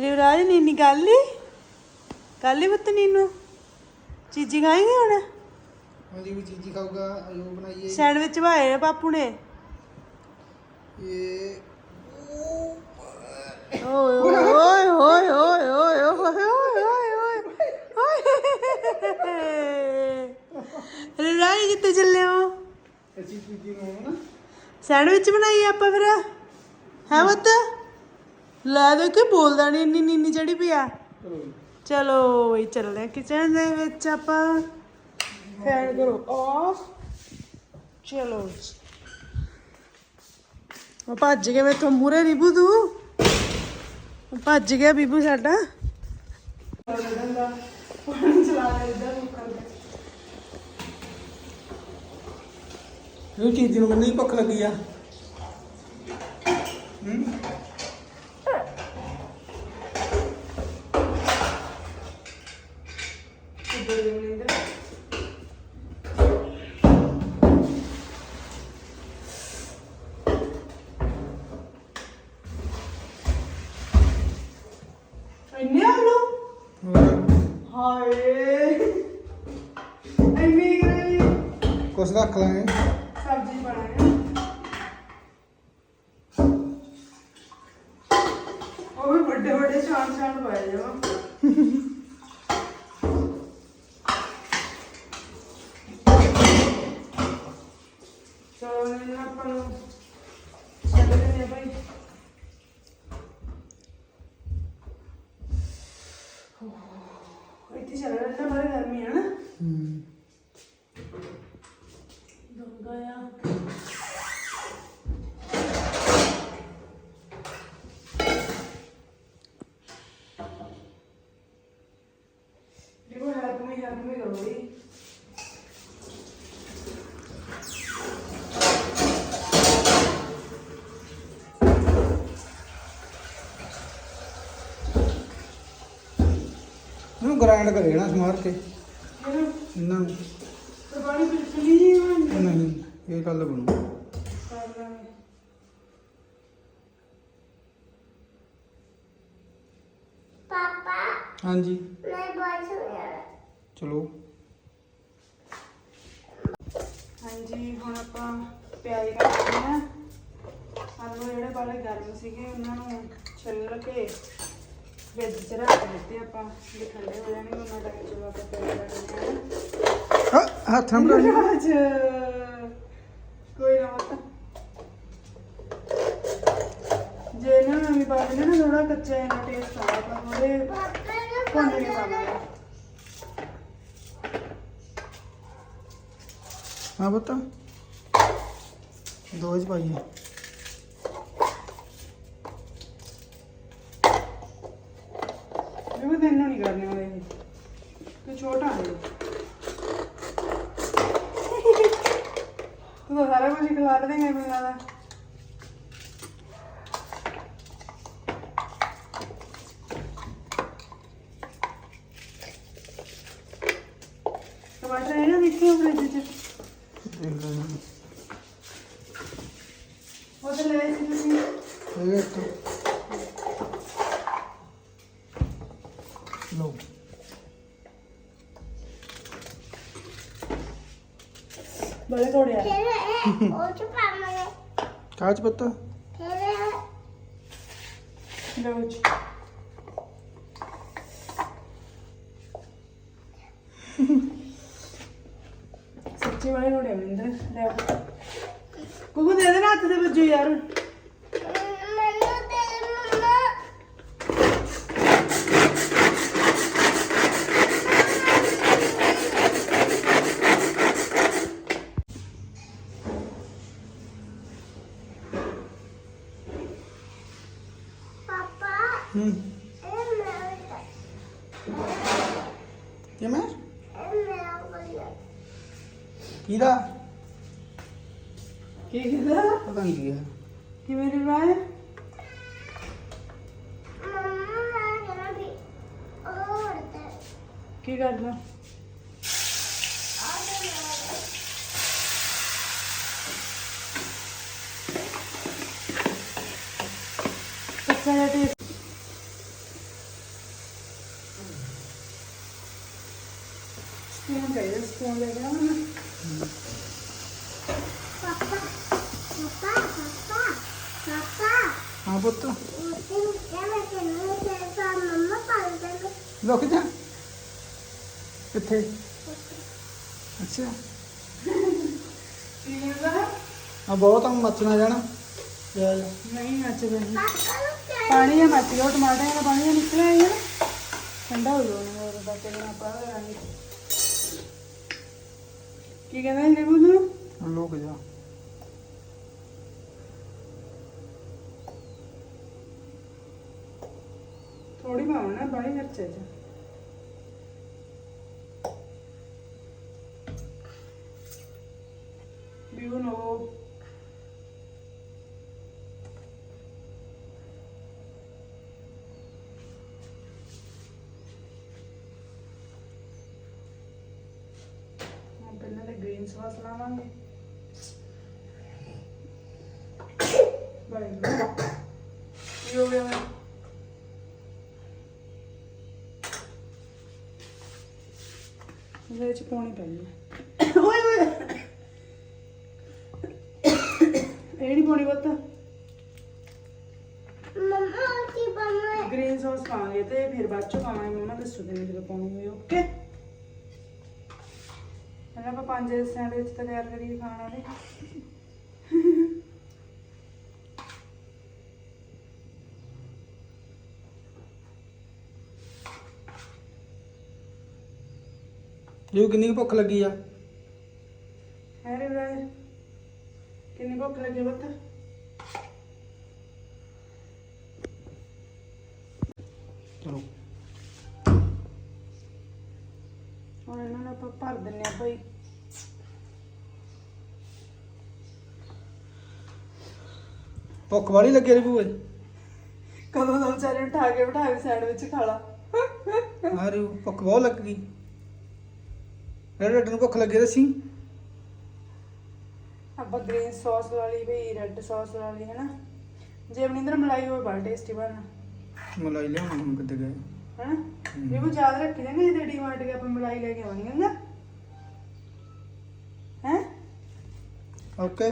ਰਿਵਰਾਜ ਨੀਨੀ ਗੱਲ ਹੀ ਗੱਲ ਹੀ ਪੁੱਤ ਨੀਨੂ। ਚੀਜ਼ੀ ਖਾਏਂਗੇ ਹੁਣ? ਹਾਂਜੀ ਵੀ ਚੀਜ਼ੀ ਖਾਊਗਾ ਆਇਓ ਬਣਾਈਏ। ਸੈਂਡਵਿਚ ਭਾਏ ਆ ਪਾਪੂ ਨੇ। ਇਹ ਓਏ ਓਏ ਓਏ ਓਏ ਓਏ ਓਏ ਓਏ ਓਏ ਓਏ। ਓਏ ਰਿਵਰਾਜ ਕਿੱਥੇ ਚੱਲੇ ਹੋ? ਅਸੀਂ ਚੀਜ਼ੀ ਨੂੰ ਨਾ। ਸੈਂਡਵਿਚ ਬਣਾਈਏ ਆਪਾਂ ਫਿਰ। ਹੈ ਪੁੱਤ? ਲੈ ਦੇ ਕੇ ਬੋਲਦਾ ਨਹੀਂ ਇੰਨੀ ਨੀਨੀ ਚੜੀ ਪਿਆ ਚਲੋ ਚਲੋ ਵੀ ਚੱਲਦੇ ਕਿਚਨ ਦੇ ਵਿੱਚ ਆਪਾਂ। ਫੈਨ ਕਰੋ ਆਫ ਚਲੋ ਜੀ। ਉਹ ਭੱਜ ਗਿਆ ਮੈਥੋਂ ਮੂਰੇ ਰਿਬੂ ਤੂੰ। ਉਹ ਭੱਜ ਗਿਆ ਬੀਬੂ ਸਾਡਾ। ਇਹ ਚੀਜ਼ੀ ਨੂੰ ਮੈਨੂੰ ਹੀ ਭੁੱਖ ਲੱਗੀ ਆ। ਹੂੰ? ਨਿਬੜ ਗਏ ਮਨਿੰਦਰ ਇੰਨੇ ਆਲੂ ਹਾਏ ਐ ਮੇਰੀ ਗਰੀ ਕੁਛ ਰੱਖ ਲਾਂਗੇ। ਸਬਜ਼ੀ ਬਣਾਇਆ ਉਹ ਵੀ ਵੱਡੇ ਵੱਡੇ ਛਾਣ ਛਾਣ ਪਾਏ ਜਮਾ ਨੂੰ ਚੱਲਦੇ ਨੇ ਭਾਈ ਇੱਥੇ ਚੱਲ ਰਿਹਾ ਤਾਂ ਗਰਮੀ ਹੈ ਨਾ। ਹੂੰ। ਇਹਨੂੰ ਗ੍ਰਾਈਂਡ ਕਰੇ ਨਾ ਸਮਾਰ ਕੇ। ਇਹਨੂੰ ਨੂੰ ਤੇ ਪਾਣੀ ਬਿਲਕੁਲ ਹੀ ਨਹੀਂ ਹੋਣੀ ਨਹੀਂ ਇਹ ਗੱਲ ਬਣੂ। ਪਾਪਾ ਹਾਂਜੀ। ਮੈਂ ਸੁਣਿਆ ਚਲੋ ਹਾਂਜੀ ਹੁਣ ਆਪਾਂ ਪਿਆਜ਼ ਕੱਟਦੇ ਹਾਂ। ਆਲੂ ਜਿਹੜੇ ਬਾਲੇ ਗਰਮ ਸੀਗੇ ਉਹਨਾਂ ਨੂੰ ਛਿੱਲ ਕੇ ਵਿੱਚ ਚ ਰੱਖ ਦਿੱਤੇ ਆਪਾਂ ਜੇ ਠੰਡੇ ਹੋ ਜਾਣਗੇ ਉਹਨਾਂ ਟਾਈਮ ਚ ਆਪਾਂ ਪਿਆਜ਼ ਕੱਟਦੇ ਹਾਂ। ਹੱਥ ਬਣਾ। ਰਾਜ ਕੋਈ ਨਾ ਮਤ ਜੇ ਨੂੰ ਵੀ ਪਾ ਦਿੰਦੇ ਨਾ ਥੋੜਾ ਕੱਚਾ ਇਹਨਾਂ ਟੇਸਟ ਆਉਂਦਾ ਪਰ ਨੂੰ ਭੁੰਨ ਕੇ ਪਾਵਾਂਗੇ ਹਾਂ ਪੁੱਤ। ਦੋ ਹੀ ਪਾਈਏ ਵੀ ਤੈਨੂੰ ਨਹੀਂ ਕਰਨੇ ਵਾਲੇ ਇਹ। ਤੂੰ ਛੋਟਾ ਹੈ। ਤੂੰ ਤਾਂ ਸਾਰਾ ਕੁਝ ਖਿਲਾ ਦੇਂਗਾ ਮੈਨੂੰ ਲੱਗਦਾ ਟਮਾਟਰ ਹੈ ਨਾ ਦੇਖਿਓ ਫ੍ਰਿਜ 'ਚ। ਦੇਖ ਲੈ ਉਹ ਤਾਂ ਲੈ ਸੀ ਤੁਸੀਂ ਇਹ ਇੱਕ ਲਓ ਬੜੇ ਥੋੜੇ ਆ ਫਿਰ ਇਹ ਉਹ ਚ ਪਾਵਾਂਗੇ ਕਾਚ ਪੁੱਤ? ਲਓ ਜੀ। ਸੱਚੀ ਵਾਲੇ ਥੋੜੇ ਮਿੰਦਰ ਲੈ ਕੁਕੂ ਦੇ ਦੇ ਨਾ ਹੱਥ ਦੇ ਵੱਜੋ ਯਾਰ। ਕਿਵੇਂ ਰਿਵਾਜ ਕੀ ਕਰਨਾ? ਕੱਚਾ ਜਿਹਾ ਟੇਸਟ ਸਪੂਨ ਚਾਹੀਦਾ ਸਪੂਨ ਲੈ ਕੇ ਆਉਣਾ ਪਾਪਾ ਪਾਪਾ। ਹਾਂ ਪੁੱਤ। ਲੁਕ ਜਾ। ਕਿੱਥੇ? ਅੱਛਾ। ਆ ਬਹੁਤ ਆ ਮੱਚਣਾ ਜਾਣਾ। ਪਿਆਜ਼ ਨਹੀਂ ਨੱਚਦਾ ਨਹੀਂ ਪਾਣੀ ਜਾਂ ਮੱਚ ਗਿਆ ਟਮਾਟਰ ਦਾ ਪਾਣੀ ਨਿਕਲਿਆ ਹੈ ਠੰਡਾ ਹੋ ਜਾਣਾ ਹੋਰ ਬਾਕੀ ਨਾ ਪਾ ਕਰਾਂਗੇ। ਕੀ ਕਹਿੰਦਾ ਲੇਬੂ ਰਿਬੂ ਲੁਕ ਜਾ। ਥੋੜੀ ਪਾਉਣਾ ਬੜੀ ਮਿਰਚ ਹੈ ਜੀ। ਨੋ ਪਹਿਲਾਂ ਤੇ ਗ੍ਰੀਨ ਸੌਸ ਲਾਵਾਂਗੇ। ਬਾਈ ਕੀ ਹੋ ਗਿਆ ਮੈਂ ਇਹਦੇ ਵਿੱਚ ਪਾਉਣੀ ਪੈਣੀ ਹੈ ਓਏ ਓਏ। ਇਹ ਨਹੀਂ ਪਾਉਣੀ ਬੱਤਾ ਮੰਮਾ ਕੀ ਬਣਨਾ ਗ੍ਰੀਨ ਸੌਸ ਪਾਵਾਂਗੇ ਤੇ ਫਿਰ ਬਾਅਦ ਚ ਪਾਵਾਂਗੇ ਮੰਮਾ ਦੱਸੋ ਤੈਨੂੰ ਜਦੋਂ ਪਾਉਣੀ ਹੋਈ ਓਕੇ ਪਹਿਲਾਂ ਆਪਾਂ ਪੰਜ ਸੈਂਡਵਿਚ ਤਾਂ ਤਿਆਰ ਕਰੀਏ ਖਾਣ ਵਾਲੇ। ਇਹ ਕਿੰਨੀ ਕੁ ਭੁੱਖ ਲੱਗੀ ਆ? ਹੈ ਰੇ ਵੀਰੇ ਕਿੰਨੀ ਭੁੱਖ ਲੱਗੀ ਬੱਤਾ ਚਲੋ। ਹੁਣ ਇਹਨਾਂ ਨੂੰ ਆਪਾਂ ਭਰ ਦਿੰਨੇ ਆ ਭਾਈ ਭੁੱਖ ਵਾਲੀ ਲੱਗੀ ਰੀ ਭੂਆ ਕਦੋਂ ਦਾ ਵਿਚਾਰੇ ਉਠਾ ਕੇ ਬਿਠਾ ਕੇ ਸੈਂਡਵਿਚ ਖਾ ਲਾ। ਆ ਰੀ ਭੁੱਖ ਬਹੁਤ ਲੱਗ ਗਈ। ਰੇਡ ਨੂੰ ਭੁੱਖ ਲੱਗੀ ਦੱਸੀ। ਆਪਾਂ ਗ੍ਰੀਨ ਸੌਸ ਲਾ ਲਈ ਭਈ ਰੈੱਡ ਸੌਸ ਲਾ ਲਈ ਹੈਨਾ? ਜੇ ਮਨਿੰਦਰ ਮਲਾਈ ਹੋਵੇ ਬੜਾ ਟੇਸਟੀ ਬਣਨਾ। ਮਲਾਈ ਲਿਆਉਣਾ ਹੁਣ ਕਿੱਥੇ ਗਏ। ਹੈਨਾ? ਇਹ ਉਹ ਯਾਦ ਰੱਖੀ ਜਾਂਗੇ ਜੇ ਡੀਮਾਰਟ ਕੇ ਆਪਾਂ ਮਲਾਈ ਲੈ ਕੇ ਆਵਾਂਗੇ ਨਾ ਹੈ? ਓਕੇ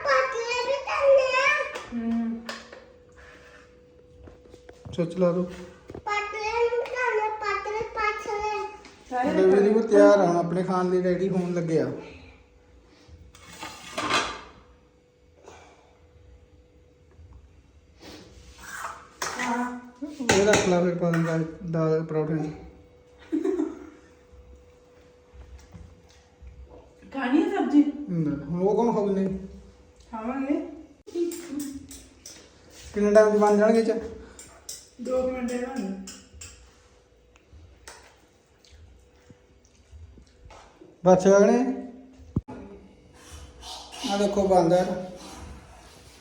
ਪਾਟਲੇ ਵੀ ਕਰਨੇ ਆ ਹੂੰ ਸੋਚ ਲਾ ਦੋ ਪਾਟਲੇ ਨੂੰ ਕਰਨੇ ਪਾਟਲੇ ਪਾਟਲੇ ਸਾਰੇ ਡਿਲੀਵਰੀ ਨੂੰ ਤਿਆਰ ਆ ਆਪਣੇ ਖਾਣ ਲਈ ਰੈਡੀ ਹੋਣ ਲੱਗਿਆ ਇਹ ਰੱਖ ਲਾ ਫਿਰ ਪਾ ਦਿੰਦਾ ਦਾਲ ਪਰੌਠੇ। ਚ ਖਾਣੀ ਹੈ ਸਬਜ਼ੀ? ਨਾ, ਹੁਣ ਉਹ ਕੌਣ ਨਹੀਂ ਖਾਵਾਂਗੇ। ਕਿੰਨੇ ਟਾਈਮ ਦੀ ਬਣ ਜਾਣਗੇ ਚ? 2 ਮਿੰਟ ਦੇ ਬਣ ਬਸ ਗਏ ਆ ਦੇਖੋ ਬਾਂਦਰ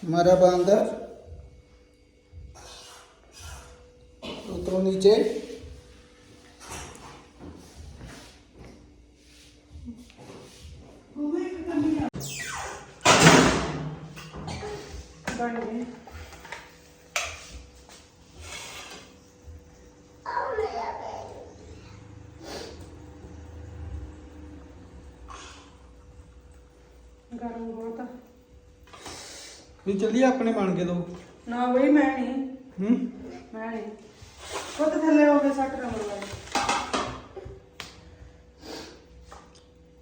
ਮਾਰਾ ਬਾਂਦਰ ਉਤਰੋ ਵੀ ਚੱਲੀਏ ਆਪਣੇ ਬਣ ਕੇ ਦੋ। ਨਾ ਬਈ ਮੈਂ ਨਹੀਂ। ਹੂੰ? ਮੈਂ ਨਹੀਂ। ਉਹ ਤਾਂ ਥੱਲੇ ਹੋ ਗਏ ਸੱਟ ਨੰਬਰ ਵਾਲੇ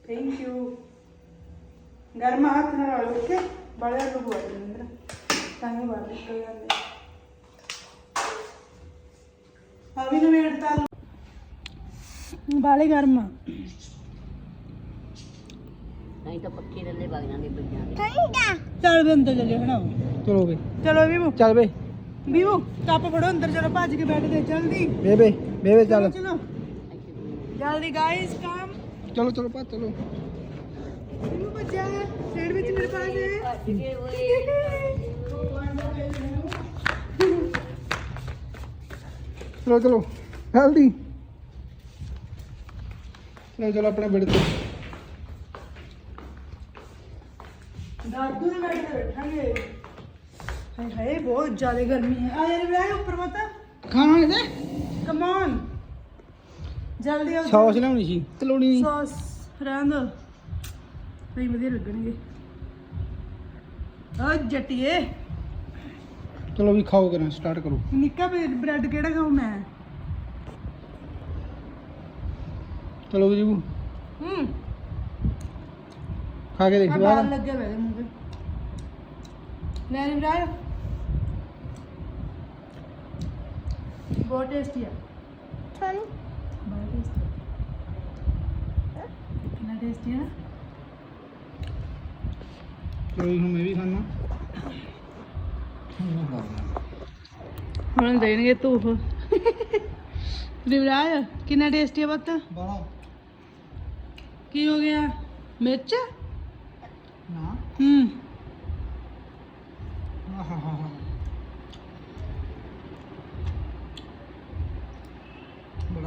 ਥੈਂਕ ਯੂ ਗਰਮ ਹੱਥ ਨਾਲ ਲਾ ਲਓ ਓਕੇ ਬੜਾ ਨੂੰ ਬੋਲ ਦਿੰਦਾ ਤਾਂ ਹੀ ਬਾਹਰ ਨਿਕਲ ਜਾਂਦੇ। ਹਾਂ ਵੀ ਨਵੇੜਤਾ। ਬਾਲੇ ਗਰਮ ਆ। ਨਹੀਂ ਤਾਂ ਪੱਖੇ ਥੱਲੇ ਵਗ ਜਾਂਦੇ ਬੱਜਾਂ ਦੇ। ਠੰਡਾ। ਚੱਲ ਵੀ ਅੰਦਰ ਚੱਲੇ ਹਣਾ ਚਲੋ ਵੇ ਚਲੋ ਵੀਵੂ ਚੱਲ ਵੇ ਵੀਵੂ ਕੱਪ ਫੜੋ ਅੰਦਰ ਚਲੋ ਭੱਜ ਕੇ ਬੈਠ ਕੇ ਜਲਦੀ। ਬੇਬੇ ਬੇਬੇ ਚੱਲ। ਚਲੋ ਜਲਦੀ ਗਾਇਸ ਕਮ ਚਲੋ ਚਲੋ ਪਾ ਚਲੋ। ਵੀਵੂ ਬੱਜਾ ਸੈਂਡਵਿਚ ਮੇਰੇ ਪਾਸ ਹੈ ਭੱਜ ਚਲੋ ਚਲੋ। ਜਲਦੀ ਚਲੋ ਚਲੋ ਆਪਣੇ ਬੇੜੇ ਤੇ ਦਾਦੂ ਦੇ ਬੈਠ ਕੇ ਬੈਠਾਂਗੇ ਹਾਏ ਬਹੁਤ ਜ਼ਿਆਦਾ ਗਰਮੀ ਹੈ। ਆ ਯਾਰ ਵਿਆਹ ਉੱਪਰ ਮਤਾ ਖਾਣਾ ਇਹਦੇ? ਕਮ ਔਨ ਜਲਦੀ ਆਓ। ਸੌਸ ਲਿਆਉਣੀ ਸੀ ਤਲੋੜੀ ਨਹੀਂ ਸੌਸ ਰਹਿਣ ਦੋ। ਨਹੀਂ ਵਧੀਆ ਲੱਗਣਗੇ। ਆ ਜੱਟੀਏ। ਚਲੋ ਵੀ ਖਾਓ ਕਰਾਂ ਸਟਾਰਟ ਕਰੋ। ਨਿੱਕਾ ਬ੍ਰੈਡ ਕਿਹੜਾ ਖਾਉ ਮੈਂ? ਚਲੋ ਵੀ ਜੀ ਹੂੰ। ਖਾ ਕੇ ਦੇਖ ਆ ਬਾਲ ਲੱਗਿਆ ਮੇਰੇ ਮੂੰਹ ਤੇ। ਲੈ ਨਹੀਂ ਬਹੁਤ ਟੇਸਟੀ ਆ। ਤੁਹਾਨੂੰ? ਬਹੁਤ ਟੇਸਟੀ ਕਿੰਨਾ ਟੇਸਟੀ ਹੈ ਨਾ? ਚਲੋ ਹੁਣ ਮੈਂ ਵੀ ਖਾਣਾ। ਹੁਣ ਦੇਣਗੇ ਧੂਫ। ਦਿਵਰਾਜ ਕਿੰਨਾ ਟੇਸਟੀ ਆ ਬੱਤ ਬਾਲਾ ਕੀ ਹੋ ਗਿਆ? ਮਿਰਚ? ਨਾ। ਹੂੰ।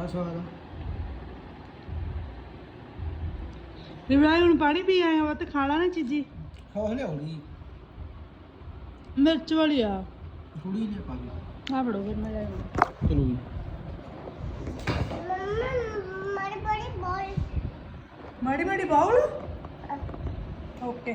ਬੜਾ ਸਵਾਦ ਆ। ਦਿਵਰਾਜ ਹੁਣ ਪਾਣੀ ਪੀ ਆਇਆ ਬੱਤ ਖਾ ਲਾ ਨਾ ਚੀਜ਼ੀ। ਹੋ ਲਿਆਉਣੀ ਮਿਰਚ ਵਾਲੀ ਆ। ਥੋੜੀ ਜਿਹੀ ਪਾ ਲਈ ਆ ਫੜੋ ਫਿਰ ਮੈਂ ਲੈ ਆਉਂਦਾ। ਚਲੋ ਜੀ। ਮਾੜੀ ਮਾੜੀ ਬਾਉਲ ਓਕੇ।